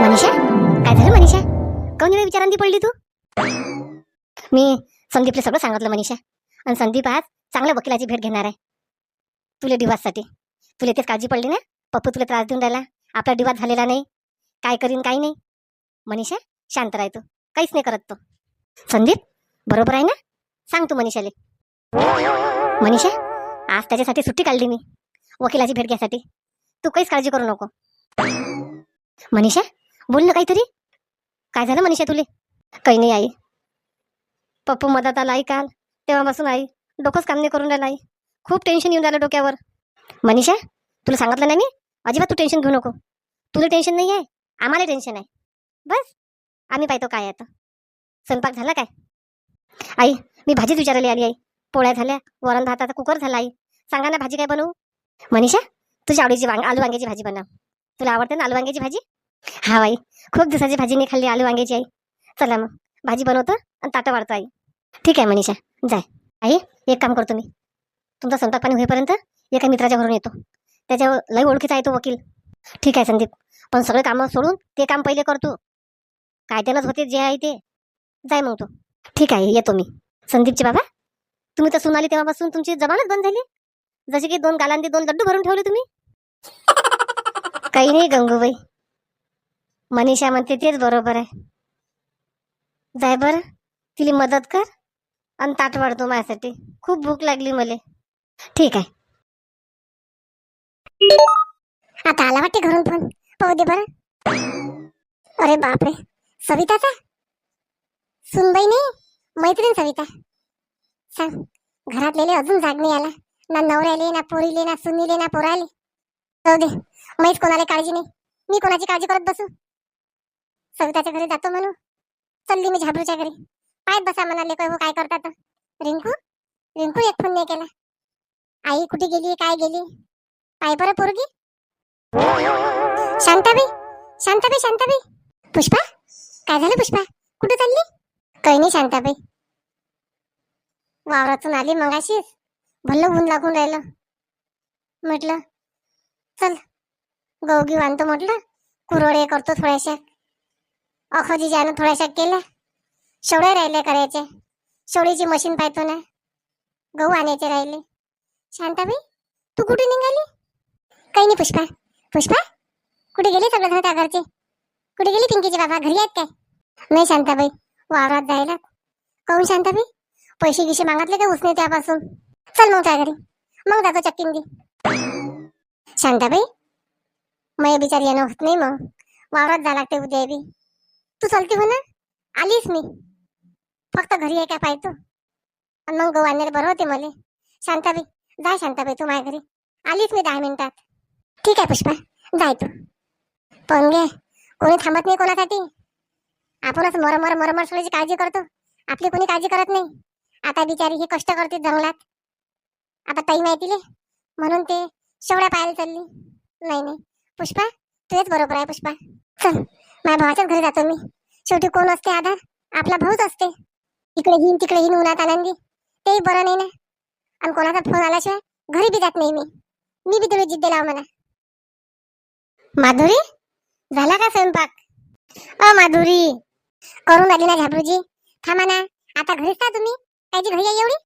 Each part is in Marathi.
मनीषा? काय झालं मनीषा? कोण एवढ्या विचारांती पडली तू? मी संदीपला सगळं सांगितलं मनीषा. आणि संदीप आज चांगल्या वकिलाची भेट घेणार आहे. तुला डिवाससाठी तुला तेच काळजी पडली ना? पप्पू तुला त्रास देऊन राहिला. आपला डिवास झालेला नाही. काय करीन काही नाही. मनीषा शांत राह तू. काहीच नाही करत तो. संदीप बरोबर आहे ना? सांग तू मनीषाले. मनीषा आज त्याच्यासाठी सुट्टी काढली मी. वकिलाची भेट घ्यासाठी तू काहीच काळजी करू नको. मनीषा बोल ना काहीतरी? काय झालं मनीषा तुले? काही नाही आई. पप्पू मदत आला आई काल. तेव्हापासून आई. डोकंच काम नाही करून राहिला आई. खूप टेन्शन येऊन राहिलं डोक्यावर. मनीषा तुला सांगितलं नाही मी? अजिबात तू टेन्शन घेऊ नको. तुला टेन्शन नाही आहे. आम्हाला टेन्शन आहे. बस. आम्ही पाहतो काय आहे आता. स्वयंपाक झाला काय? आई मी भाजीच विचारायला आली आई. पोळ्या झाल्या वरण भाताचा कुकर झाला आई. सांगा ना भाजी काय बनवू? मनीषा तुझ्या आवडीची वांग आलू वांग्याची भाजी बनव. तुला आवडते ना आलू वांग्याची भाजी? हा आई खूप दिवसाची भाजी नाही खाल्ली आलू वांग्याची आई. चला मग भाजी बनवतो आणि ताटं वाढतो आई. ठीक आहे मनीषा जाय. आई एक काम करतो मी. तुमचा स्वयंपाक पाणी होईपर्यंत एका मित्राच्या घरून येतो. त्याच्या लई ओळखीचा आहे तो वकील. ठीक आहे संदीप पण सगळे कामं सोडून ते काम पहिले करतो कायद्यानंच होते जे आहे ते. जाय मग तो. ठीक आहे येतो मी. संदीपचे बाबा तुम्ही तर आले तेव्हापासून तुमची जमानच बंद झाली. जसे की दोन गालांनी दोन लड्डू भरून ठेवले तुम्ही. काही नाही गंगूबाई. मनीषा म्हणते तेच बरोबर आहे. जाय बर तिला मदत कर आणि ताट वाढतो माझ्यासाठी. खूप भूक लागली मला. ठीक आहे. आता आला वाटते घरून फोन पाहू दे बरं. अरे बापरे सविताचा? सुनबाई नाही मैत्रीण सविता. सांग घरातलेले अजून जाग नाही आला. ना नवऱ्याले ना पोरीले ना सुनीले ना पोराले. जाऊ दे मैच कोणाला काळजी नाही. मी कोणाची काळजी करत बसू? सविताच्या घरी जातो म्हणू चलली मी झाबरूच्या घरी. पायत बसा म्हणाले काय हो काय करतात. रिंकू? रिंकू एक फोन नाही केला. आई कुठे गेली काय गेली? पाय बरं पोरगी. शांताबाई? शांताबाई शांताबाई. पुष्पा? काय झालं पुष्पा? कुठे चालली? काही नाही शांताबाई. वावरातून आली मगाशीच. भल्लं ऊन लागून राहिलं. म्हटलं चल. गवगी आणतो म्हटलं. कुरोडे करतो थोड्याशा. अखोजी जाणं थोड्याशा केल्या शेवड्या राहिले करायचे. शेवडीची मशीन पाहतो ना. गहू आणायचे राहिले. शांताबाई तू कुठे निघाली? काही नाही पुष्पा. पुष्पा कुठे गेली सगळं जण त्या घरचे? कुठे गेली पिंकीचे बाबा? घरी आहेत काय? नाही शांताबाई. वावरात जायला. कहून शांताबाई? पैसे गिशे मागतले का उसने त्यापासून? चल मग त्या घरी. मग जातो चक्कीन शांताबाई मै बिचारी येणं होत नाही मग. वावरात जा लागते उद्या बी. तू चलते हो ना? आलीस मी. फक्त घरी आहे काय पाहतो? आणि मग गहू बरं होते मला. शांताबाई जाय शांताबाई तू माझ्या घरी. आलीस मी दहा मिनिटात. ठीक आहे पुष्पा जाय तू पण घे कोणी थांबत नाही कोणासाठी? आपणच मरमर मरमर सोडायची काळजी करतो. आपली कोणी काळजी करत नाही. आता बिचारी ही कष्ट करते जंगलात. आता ताई माहितीले म्हणून ते शेवड्या पाहायला चालली. नाही नाही. पुष्पा तुझेच बरोबर आहे पुष्पा. चल. माझ्या भावाच्याच घरी जातो मी. शेवटी कोण असते आधार? आपला भाऊच असते. इकडे हिन तिकडे हिन उन्हात आनंदी. तेही बरं नाही ना. आणि कोणाचा फोन आल्याशिवाय घरी बी जात नाही मी. मी बी तुला जिद्द लाव मला माधुरी? झाला का स्वयंपाक? अ माधुरी. करून आली ना झाबरूजी. थांबा ना. आता घरीच का तुम्ही. कायची घरी आहे एवढी?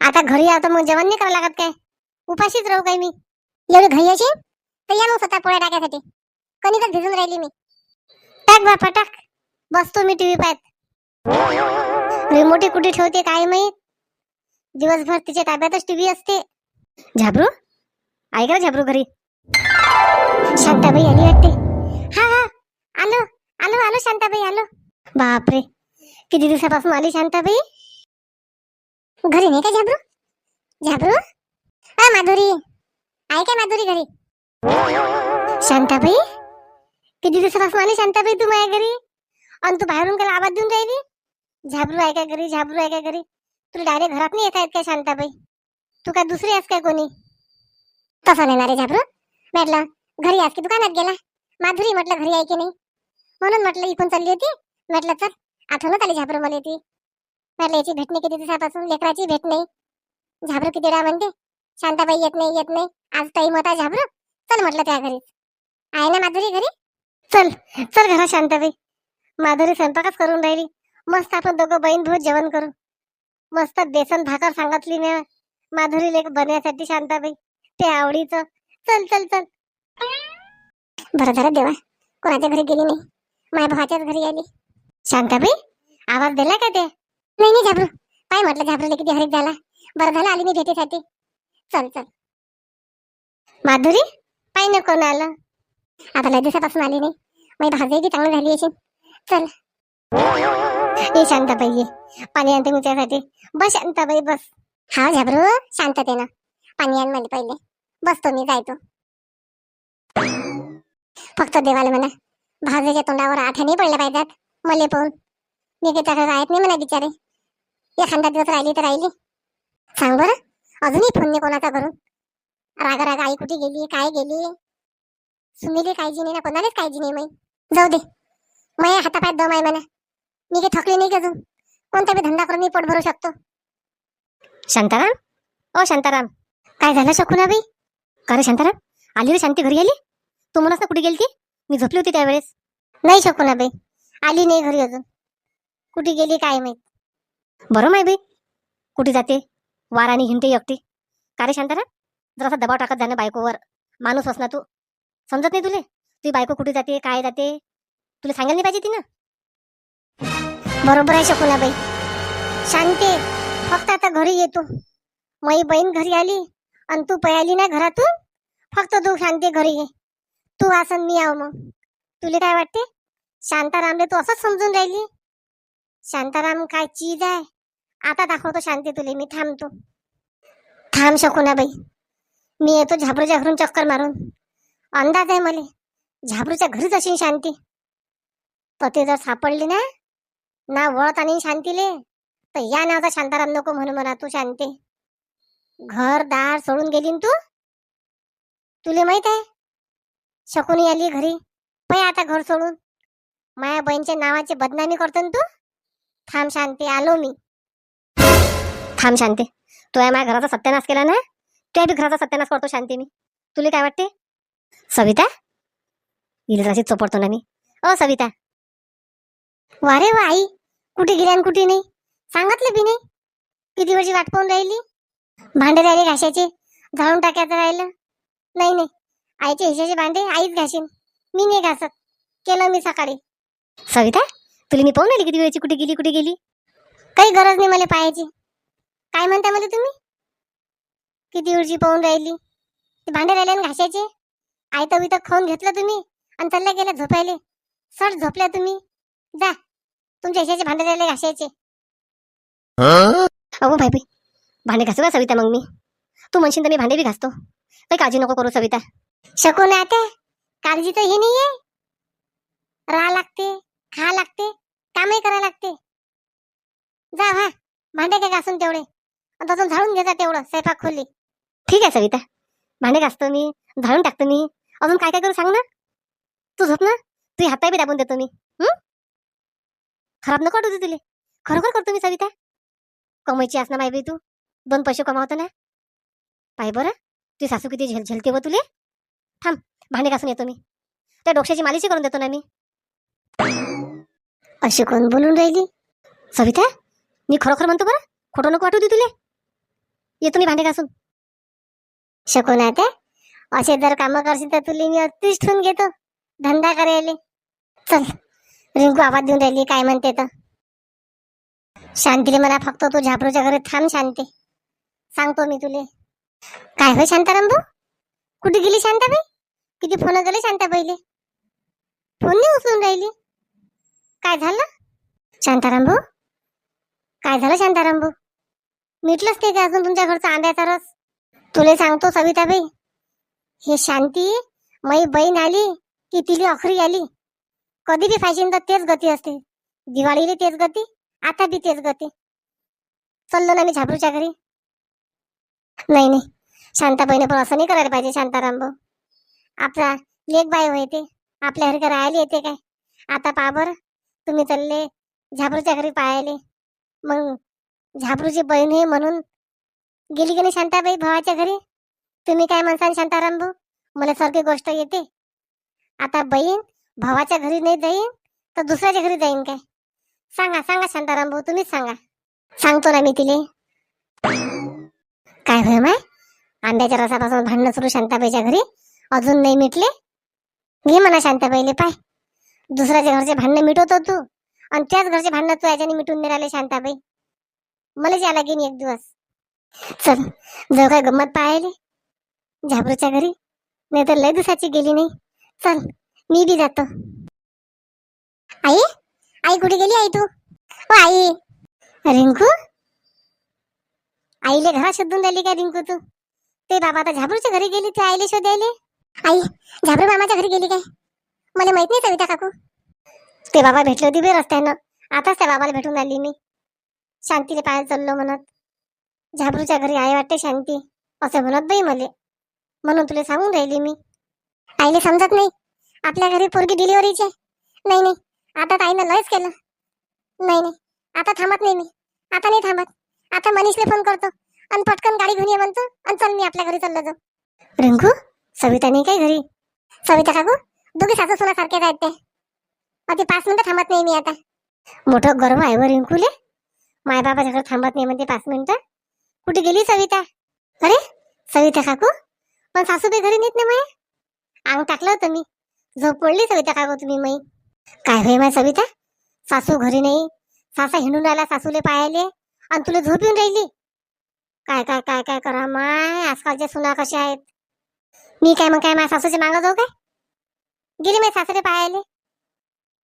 आता घरी आहो तर मग जेवण नाही करावं लागत काय? उपाशीच राहू काय मी? एवढी घरी असेल तर या मग स्वतः पोळ्या टाकायसाठी. कणीकच भिजून राहिली मी. टाक बापा टाक बसतो मी टीव्ही पाहत. रिमोटी कुठे ठेवते काय माहीत? दिवसभर तिच्या ताब्यातच टीव्ही असते. झाबरू? ऐका झाबरू घरी? शांताबाई आली वाटते. हा हा. आलो आलो आलो शांताबाई आलो. बापरे. किती दिवसापासून आली शांताबाई? घरी नाही का झाबरू? झाबरू? अ माधुरी. आहे का माधुरी घरी? शांताबाई? किती दिवसापासून आली शांताबाई तू माझ्या घरी? आणि तू बाहेरून काय आवाज देऊन राहिली? झाबरू आहे का घरी? झाबरू आहे का घरी? तुला डायरेक्ट घरात नाही येत आहेत काय शांताबाई? तू काय दुसरी आहेस काय कोणी? तसा नाही ना रे झाबरू. म्हटलं घरी आज की दुकानात गेला? माधुरी म्हटलं घरी आहे की नाही? म्हणून म्हटलं इकून चालली होती. म्हटलं चल आठवणच आली झाबरू मला ती म्हटलं याची भेट नाही किती दिवसापासून? लेकराची भेट नाही. झाबरू किती वेळा म्हणते शांताबाई येत नाही येत नाही. आज टाईम होता झाबरू. चल म्हटलं त्या घरी आहे ना माधुरी घरी? चल चल घरा शांताबाई. माधुरी स्वयंपाकच करून राहिली. मस्त आपण दोघं बहीण भाऊ जेवण करू. मस्त बेसन भाकर सांगितली ना माधुरी लेख बनण्यासाठी शांताबाई. ते आवडीचं. चल चल चल. बरं झालं देवा. कोणाच्या घरी गेली नाही? माझ्या भावाच्याच घरी आली. शांताबाई आवाज दिला का ते? नाही नाही झाबरू. काय म्हटलं झाबरूला किती हरीक झाला. बरं झालं आली मी भेटीसाठी. चल चल. माधुरी पाय न कोण आलं? आता लय दिवसापासून आली नाही. माझी भाजी बी चांगली झाली अशी. चल. ये शांताबाई ये. पाणी आणते मी बस बस शांताबाई बस. हा झाबरू शांततेनं. पाणी आण मला पहिले. बसतो मी जायतो. फक्त देवाला म्हणा. भाजेच्या तोंडावर आठवणी पडल्या पाहिजेत. मले पाहून. मी काही त्याकडे राहत नाही म्हणा बिचारे. एखादा दिवस राहिली तर राहिली. सांग बरं. अजूनही फोन नाही कोणाचा करून. राग राग आई कुठे गेली? काय गेली? सुनीली काळजी नाही ना कोणालाच काळजी नाही माई. जाऊ दे. माया हातापायात दम आहे म्हणा. मी काही थकली नाही का अजून? कोणता बी धंदा करून मी पोट भरू शकतो? शांताराम? ओ शांताराम. काय झालं शकुनाबाई का रे शांताराम? आली रे शांती घरी आली तू म्हणस ना कुठे गेलती? मी झोपली होती त्यावेळेस. नाही शकुनाबाई आली नाही घरी अजून. कुठे गेली काय माहीत? बरं माय बाई. कुठे जाते? वाराने हिंडते एकटी. का रे शांताराम? जरासा दबाव टाकत जाणं बायकोवर. माणूस ना तू. समजत नाही तुले? तुझी बायको कुठे जाते काय जाते? तुला सांगायला नाही पाहिजे तिनं बरोबर आहे शकुनाबाई. शांती फक्त आता घरी येतो मई बहीण घरी आली आणि तू पळाली ना घरातून? फक्त तू शांती घरी ये. तू असं मी आव मग. तुला काय वाटते? शांतारामले तू असंच समजून राहिली? शांताराम काय चीज आहे? आता दाखवतो शांती तुले मी थांबतो. थांब शकू ना बाई मी येतो झाबरू घरून चक्कर मारून. अंदाज आहे मले. झाबरूच्या घरीच असेल शांती. पती जर सापडली ना ना वळत आणि शांतीले तर या नावाचा शांताराम नको म्हणून म्हणा तू शांती. घर दार सोडून गेली तू? तुले माहीत आहे? शकुनी आली घरी. पै आता घर सोडून माया बहीणच्या नावाची बदनामी करतो तू? थांब शांती आलो मी. थांब शांती. तू या माझ्या घराचा सत्यानाश केला ना? तुझ्या बी घराचा सत्यानाश करतो शांती मी. तुला काय वाटते? सविता? हिला जराशी चोपडतो ना मी. ओ सविता. वारे वा आई. कुठे गेल्या आणि कुठे नाही? सांगितलं बी नाही किती वेळची वाट पाहून राहिली? भांडे राहिले घाशाचे झाडून टाकायचं राहिलं. नाही नाही. आईचे हिशाचे भांडे आईच घासीन. मी नाही घासत. केलं मी सकाळी. सविता तुला मी पाहून राहिली किती वेळची कुठे गेली कुठे गेली? काही गरज नाही मला पाहायची. काय म्हणता मला तुम्ही? किती वेळची पाहून राहिली? ते भांडे राहिले आणि घासायचे? आई तर वितं खाऊन घेतलं तुम्ही आणि चालल्या गेल्या झोपायले. सर झोपल्या तुम्ही. जा. तुमच्या हिशाचे भांडे राहिले घासायचे. अहो बाई बाई भांडे घासू का सविता मग मी? तू म्हणशील तर मी भांडे बी घासतो. काही काळजी नको करू सविता. शकू ना आता. काळजी तर हे नाहीये. राहा लागते खा लागते कामही करा लागते. जा हा. भांडे काय घासून तेवढे. आणि झाडून घ्यायचा तेवढं. स्वयंपाक खोली. ठीक आहे सविता. भांडे घासतो मी झाडून टाकतो मी. अजून काय काय करू सांग ना? तू झोप ना. तू हाताही बी दाबून देतो मी. खराब नको वाटू तुले. खरोखर करतो मी सविता. कमायची असणार ना माय बाई तू. दोन पैसे कमावतो ना. पाय बरं. तुझी सासू किती झेल झेलते व तुले. थांब भांडे घासून येतो मी. त्या डोक्याची मालिशी करून देतो ना मी. अशी कोण बोलून राहिली? सविता मी खरोखर म्हणतो बरं? खोटं नको वाटू दे तुले. येतो मी भांडे घासून. शकून आता असे जर कामं करशील तर तुला मी अतिश ठेवून घेतो. धंदा करायले. चल रिंकू आवाज देऊन राहिली काय म्हणते तर. शांतीले मला फक्त तू झापरूच्या घरी थांब शांती. सांगतो मी तुले. काय होय शांताराम भाऊ? कुठे गेली शांताबाई? किती फोन गेले शांताबाईले? फोन नाही उचलून राहिली. काय झालं? शांताराम भाऊ? काय झालं शांताराम भाऊ? मिटलंच ते अजून तुमच्या घरचा आंब्याचा रस? तुले सांगतो सविताबाई हे शांती मई बहीण आली की तिली अखरी आली. कधी बी फायशीन तर तेच गती असते. दिवाळीला तेच गती आता बी तेच गती. चाललो ना मी झापरूच्या घरी. नाही नाही. शांताबाईने पण असं नाही करायला पाहिजे शांताराम भाऊ. आपला लेख बाय होते आपल्या घरी राहायला येते काय? आता पाबर तुम्ही चालले झापरूच्या घरी पाहायले. मग झापरूची बहीण आहे म्हणून गेली की नाही शांताबाई भावाच्या घरी? तुम्ही काय म्हणसान शांताराम भाऊ मला सारखी गोष्ट येते. आता बहीण भावाच्या घरी नाही जाईन तर दुसऱ्याच्या घरी जाईन काय? सांगा सांगा शांताराम भाऊ तुम्हीच सांगा. सांगतो ना मी तिले. काय होय माय? आंब्याच्या रसापासून भांडणं सुरू शांताबाईच्या घरी? अजून नाही मिटले? घे म्हणा शांताबाईले पाय. दुसऱ्याच्या घरचे भांडणं मिटवतो तू. आणि त्याच घरचे भांडणं तू याच्याने मिटून नाही राहिले शांताबाई. मला या लागेन एक दिवस. चल जर काय गंमत पाहायले? झाबरूच्या घरी? नाही तर लय दिवसाची गेली नाही. चल मी बी जातो. आई? आई कुठे गेली आई तू? ओ आई! रिंकू? आईले घरात शोधून राहिली का रिंकू तू? ते बाबा आता झाबरूच्या घरी गेली ते आईले शोधायले? आई झाबरू मामाच्या घरी गेली काय? मला माहीत नाही सविता काकू. ते बाबा भेटले होते बे रस्त्यानं. आताच त्या बाबाला भेटून आली मी. शांतीले पाहायला चाललो म्हणत. झाबरूच्या घरी आई वाटते शांती असं म्हणत बाई मले. म्हणून तुला सांगून राहिली मी. आईले समजत नाही. आपल्या घरी पोरगी डिलिव्हरीची नाही नाही. आता ताईनं लयच केलं. नाही नाही. आता थांबत नाही मी. आता नाही थांबत. आता मनीषला फोन करतो. आणि पटकन गाडी घेऊन ये म्हणतो. आणि चल मी आपल्या घरी चाललो जाऊ. रिंकू सविता नाही काय घरी? सविता काकू दोघी सासू सुना सारख्याच आहेत ते. अति पाच मिनिटं थांबत नाही मी आता. मोठं गर्व आहे व रिंकूले. मायबापाच्या घरी थांबत नाही म्हणते पाच मिनिटं. कुठे गेली सविता? अरे सविता काकू? पण सासूबाई घरी नेत नाही माया? अंग टाकलं होतं मी. झोप पडली सविता काय तुम्ही मै काय होय माय सविता? सासू घरी नाही. सासा हिंडून राहिला सासूले पायाले आणि तुला झोप येऊन राहिली. काय काय काय काय करा माय? आजकालच्या सुना कशा आहेत? मी काय मग काय माझ्या सासूचे मागं जाऊ काय? गेले माझे सासरे पायाले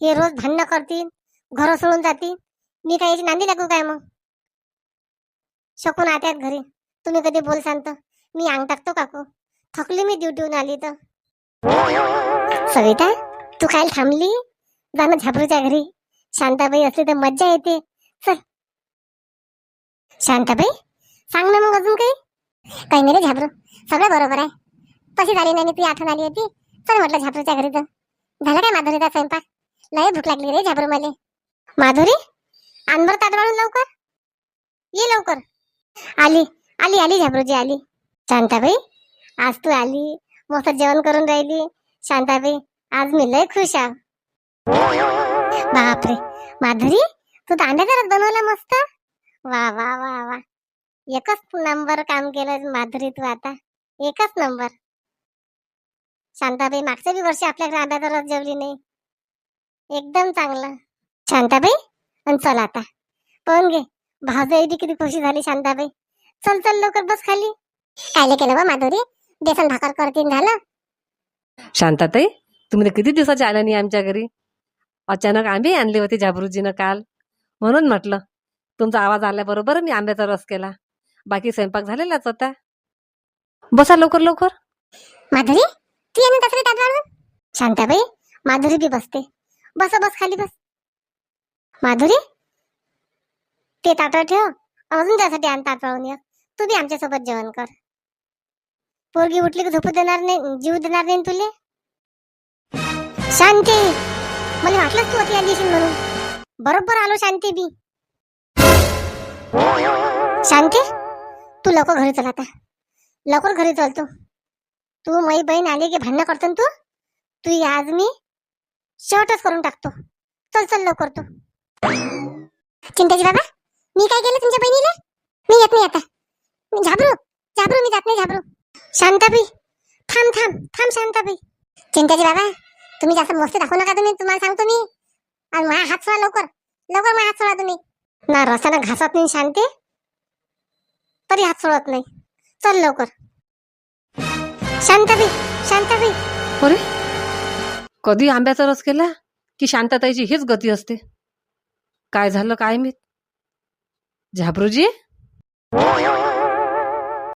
हे रोज भांडणं करतील घर सोडून जातील मी काय याची नांदी लागू काय मग? शकून आत्यात घरी. तुम्ही कधी बोल सांगतो मी अंग टाकतो काकू. थकली मी ड्युटीहून आली तर. सविता तू काय थांबली? जा ना झाबरूच्या घरी. शांताबाई असली तर मज्जा येते. चल. शांताबाई सांग ना मग अजून काही. काही नाही रे झापरू सगळं बरोबर आहे. तशी झाली नाही ती आठवण आली होती. चल म्हटलं झाबरूच्या घरी तर झालं काय माधुरीचा स्वयंपाक? लय भूक लागली रे झापरू मले. माधुरी? आणबर ताट लवकर? ये लवकर. आली आली आली झाबरूजी आली. शांताबाई आज तू आली मस्त जेवण करून राहिली. शांताबाई आज मी लय खुश आहे. बापरे माधुरी तू तर घरात बनवला मस्त? वा वा वा वा. एकच नंबर काम केलं माधुरी तू आता. एकच नंबर. शांताबाई मागच्या बी वर्षी आपल्याकडे अंड्याचा जेवली नाही. एकदम चांगलं. शांताबाई आणि चल आता. पाहून घे भावजाई किती खुशी झाली शांताबाई. चल चल लवकर बस खाली. काय केलं बा माधुरी? बेसन भाकर करतीन झालं. शांताताई तुम्ही तर किती दिवसाच्या आल्या नाही आमच्या घरी? अचानक आंबे आणले होते जाबरूजीनं काल. म्हणून म्हटलं तुमचा आवाज आल्याबरोबर मी आंब्याचा रस केला. बाकी स्वयंपाक झालेलाच होता. बसा लवकर लवकर. माधुरी तू ये ना तसं ताट वाढून शांताबाई माधुरी बी बसते. बस बस खाली बस. माधुरी ते ताट ठेव. अजून त्यासाठी आण ताट वाळून ये तू बी आमच्यासोबत जेवण कर. पोरगी उठली की झोपू देणार नाही जीव देणार नाही तुले? शांती! मला वाटलंच तू अति आली म्हणून. बरोबर आलो शांती बी. शांती तू लवकर घरी चल आता. लवकर घरी चलतो तू. मई माई बहीण आली की भांडणं करतो ना तू? तू आज मी शेवटच करून टाकतो. चल चल लवकर तू. चिंताजी बाबा मी काय केलं तुमच्या बहिणीला? मी येत नाही आता. झाबरू झाबरू मी जात नाही झाबरू शांताबाई थांब थांब थांब शांताबाई. चिंताजी बाबा तुम्ही जास्त मस्ती दाखवू नका तुम्ही तुम्हाला सांगतो मी. आणि माझा हात सोडा लवकर. लवकर माझा हात सोडा तुम्ही. ना रसानं घासत नाही शांती. तरी हात सोडत नाही. चल लवकर. शांताबाई शांताबाई. अरे कधी आंब्याचा रस केला की शांतताईची हीच गती असते? काय झालं काय मी झाबरूजी?